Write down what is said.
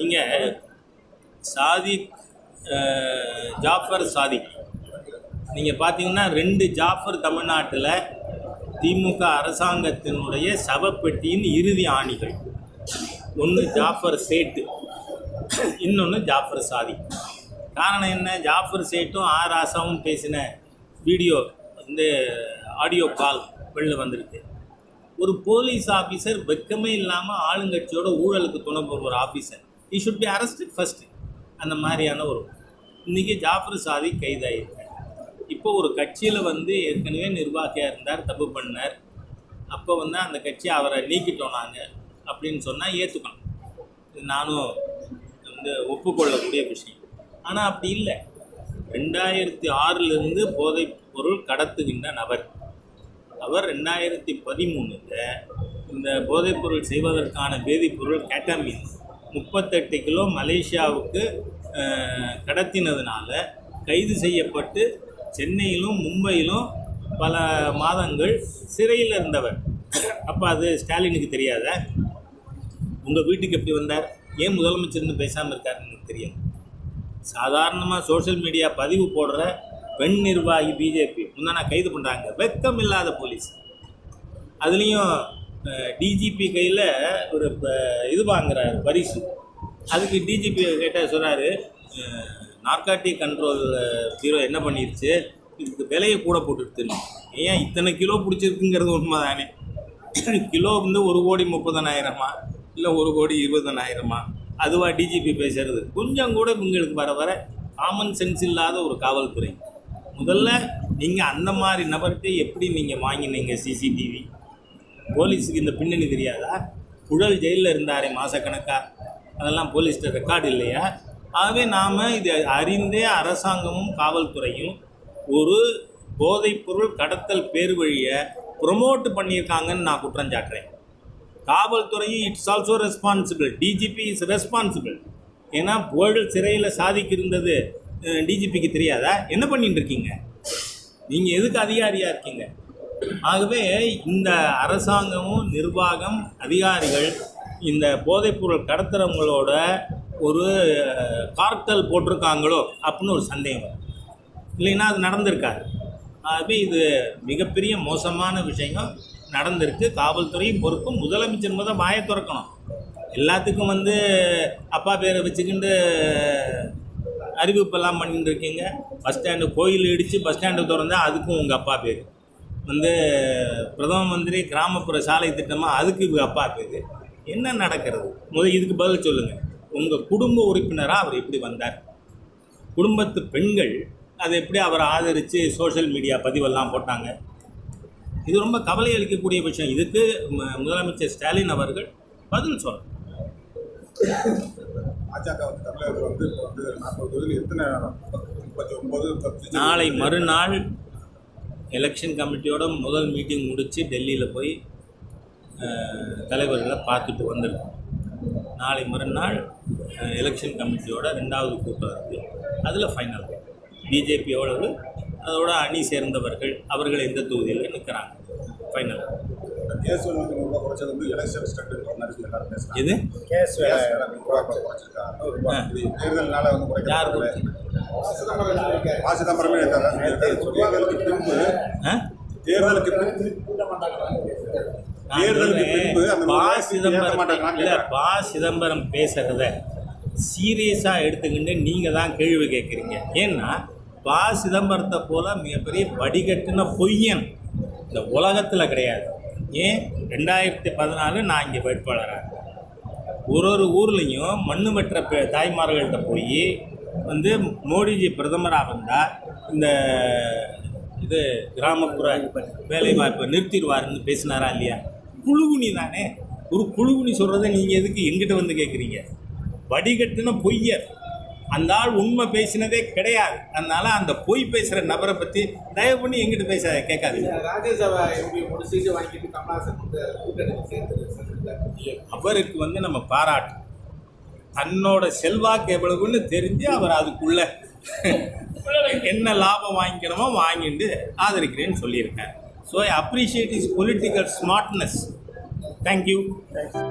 இங்க சாதிக் அஹ், ஜாஃபர் சாதிக். நீங்கள் பார்த்தீங்கன்னா ரெண்டு ஜாஃபர் தமிழ்நாட்டில் திமுக அரசாங்கத்தினுடைய சவப்பெட்டியின் இறுதி ஆணிகள். ஒன்று ஜாஃபர் சேட்டு இன்னொன்று ஜாஃபர் சாதிக். காரணம் என்ன? ஜாஃபர் சேட்டும் ஆர் ஆசாவும் பேசின வீடியோ வந்து ஆடியோ கால் வெளில வந்திருக்கு. ஒரு போலீஸ் ஆஃபீஸர் வெக்கமே இல்லாமல் ஆளுங்கட்சியோட ஊழலுக்கு துணை போகிற ஒரு officer he should be arrested first அந்த மாதிரியான ஒரு இன்றைக்கி ஜாஃபர் சாதி கைதாயிருக்கார் இப்போ ஒரு கட்சியில் வந்து ஏற்கனவே நிர்வாகியாக இருந்தார் தப்பு பண்ணார். அப்போ வந்து அந்த கட்சி அவரை நீக்கிட்டோம் நாங்கள் அப்படின்னு சொன்னால் ஏற்றுக்கணும் இது நானும் வந்து ஒப்புக்கொள்ளக்கூடிய விஷயம். ஆனால் அப்படி இல்லை. ரெண்டாயிரத்தி ஆறிலிருந்து போதைப் பொருள் கடத்துகின்ற நபர். அவர் ரெண்டாயிரத்தி பதிமூணில் இந்த போதைப்பொருள் செய்வதற்கான வேதிப்பொருள் கேட்டமின் முப்பத்தெட்டு கிலோ மலேசியாவுக்கு கடத்தினதுனால கைது செய்யப்பட்டு சென்னையிலும் மும்பையிலும் பல மாதங்கள் சிறையில் இருந்தவர். அப்போ அது ஸ்டாலினுக்கு தெரியாத? உங்கள் வீட்டுக்கு எப்படி வந்தார்? ஏன் முதலமைச்சர்னு பேசாமல் இருக்காருன்னு எனக்கு தெரியும் சாதாரணமாக சோஷியல் மீடியா பதிவு போடுற பெண் நிர்வாகி பிஜேபி முன்னா கைது பண்ணுறாங்க வெக்கம் இல்லாத போலீஸ். அதுலேயும் டிஜிபி கையில் ஒரு ப- இது வாங்குறாரு பரிசு. அதுக்கு டிஜிபி கேட்ட சொல்கிறாரு நார்காட்டிக் கண்ட்ரோல் பீரோ என்ன பண்ணிருச்சு? இதுக்கு விலையை கூட போட்டுடுத்துன்னு ஏன் இத்தனை கிலோ பிடிச்சிருக்குங்கிறது உண்மை தானே கிலோ வந்து ஒரு கோடி முப்பதனாயிரமா? இல்லை ஒரு கோடி இருபதனாயிரமா? அதுவா டிஜிபி பேசுறது. கொஞ்சம் கூட உங்களுக்கு வர வர காமன் சென்ஸ் இல்லாத ஒரு காவல்துறை. முதல்ல நீங்கள் அந்த மாதிரி நபர்கிட்ட எப்படி நீங்கள் வாங்கினீங்க சிசிடிவி போலீஸுக்கு இந்த பின்னணி தெரியாதா? புழல் ஜெயிலில் இருந்தாரே மாதக்கணக்காக அதெல்லாம் போலீஸ்கிட்ட ரெக்கார்டு இல்லையா? ஆகவே நாம் இது அறிந்தே அரசாங்கமும் காவல்துறையும் ஒரு போதைப்பொருள் கடத்தல் பேர் வழியை ப்ரொமோட் பண்ணியிருக்காங்கன்னு நான் குற்றம் சாட்டுறேன். காவல்துறையும் it's also responsible DGP is responsible ஏன்னா புகழ் சிறையில் சாதிக்கு இருந்தது டிஜிபிக்கு தெரியாதா? என்ன பண்ணிட்டு இருக்கீங்க நீங்கள் எதுக்கு அதிகாரியாக இருக்கீங்க? ஆகவே இந்த அரசாங்கமும் நிர்வாகம் அதிகாரிகள் இந்த போதைப்பொருள் கடத்துறவங்களோட ஒரு கார்த்தல் போட்டிருக்காங்களோ அப்படின்னு ஒரு சந்தேகம் இல்லைன்னா அது நடந்திருக்காது. ஆகவே இது மிகப்பெரிய மோசமான விஷயம் நடந்திருக்கு. காவல்துறையும் பொறுப்பும் முதலமைச்சர் முதல் வாயை திறக்கணும். எல்லாத்துக்கும் வந்து அப்பா பேரை வச்சுக்கிண்டு அறிவிப்பெல்லாம் பண்ணிட்டு இருக்கீங்க பஸ் ஸ்டாண்டு கோயில் இடித்து பஸ் ஸ்டாண்டு திறந்தால் அதுக்கும் உங்கள் அப்பா பேர். வந்து பிரதம மந்திரி கிராமப்புற சாலை திட்டமாக அதுக்கு இவங்க அப்பா பேர். என்ன நடக்கிறது? முதல் இதுக்கு பதில் சொல்லுங்கள் உங்கள் குடும்ப உறுப்பினராக அவர் எப்படி வந்தார்? குடும்பத்து பெண்கள் அதை எப்படி அவரை ஆதரித்து சோஷியல் மீடியா பதிவெல்லாம் போட்டாங்க? இது ரொம்ப கவலை அளிக்கக்கூடிய விஷயம். இதுக்கு முதலமைச்சர் ஸ்டாலின் அவர்கள் பதில் சொல்லணும். பாஜக வந்து தமிழகத்தில் வந்து இப்போ வந்து நாற்பது தொகுதியில் எத்தனை முப்பத்தி ஒன்பது பத்து நாளை மறுநாள் எலெக்ஷன் கமிட்டியோட முதல் மீட்டிங் முடித்து டெல்லியில் போய் தலைவர்களை பார்த்துட்டு வந்திருக்கோம். நாளை மறுநாள் எலெக்ஷன் கமிட்டியோட ரெண்டாவது கூட்டம் இருக்குது அதில் ஃபைனல் பிஜேபி எவ்வளவு அதோட அணி சேர்ந்தவர்கள் அவர்கள் எந்த தொகுதியில் நிற்கிறாங்க ஃபைனல் கேஸ் வந்து ரொம்ப குறைச்சது வந்து எலெக்ஷன் ஸ்டண்ட் மாதிரி சொல்லி எல்லாரும் பேசுறாங்க இது கேஸ் குறைச்சிருக்காங்க தேர்தல்னால வந்து யார் குறைக்கிறாங்க பா சிதம்பரமே தேர்தலுக்கு பின்பு தேர்தலுக்கு பின்பு தேர்தலுக்கு பின்பு பா சிதம்பரம் இல்ல. பா சிதம்பரம் பேசுறத சீரியஸாக எடுத்துக்கிட்டு நீங்கள் தான் கேள்வி கேட்குறீங்க ஏன்னா பா சிதம்பரத்தை போல மிகப்பெரிய வடிகட்டின பொய்யன் இந்த உலகத்தில் கிடையாது ஏன் ரெண்டாயிரத்தி பதினாலு நான் இங்கே வேட்பாளராக. ஒரு ஒரு ஊர்லேயும் மண்ணு வெற்ற பெ தாய்மார்கள்ட்ட போய் வந்து மோடிஜி பிரதமராக வந்தால் இந்த இது கிராமப்புற வேலைவாய்ப்பு நிறுத்திடுவார்னு நிறுத்திடுவாருன்னு பேசினாரா இல்லையா? குழுகுனி தானே. ஒரு குழுகுனி சொல்கிறத நீங்கள் எதுக்கு எங்கிட்ட வந்து கேட்குறீங்க வடிகட்டுன பொய்யர். அந்த ஆள் உண்மை பேசினதே கிடையாது. அதனால அந்த பொய் பேசுகிற நபரை பற்றி தயவு பண்ணி எங்கிட்ட பேச சேர்ந்து அவருக்கு வந்து நம்ம பாராட்டு. தன்னோட செல்வாக்கு எவ்வளவுன்னு தெரிஞ்சு அவர் அதுக்குள்ள என்ன லாபம் வாங்கிக்கணுமோ வாங்கிட்டு ஆதரிக்கிறேன்னு சொல்லியிருக்கார். So I appreciate is political smartness thank you thanks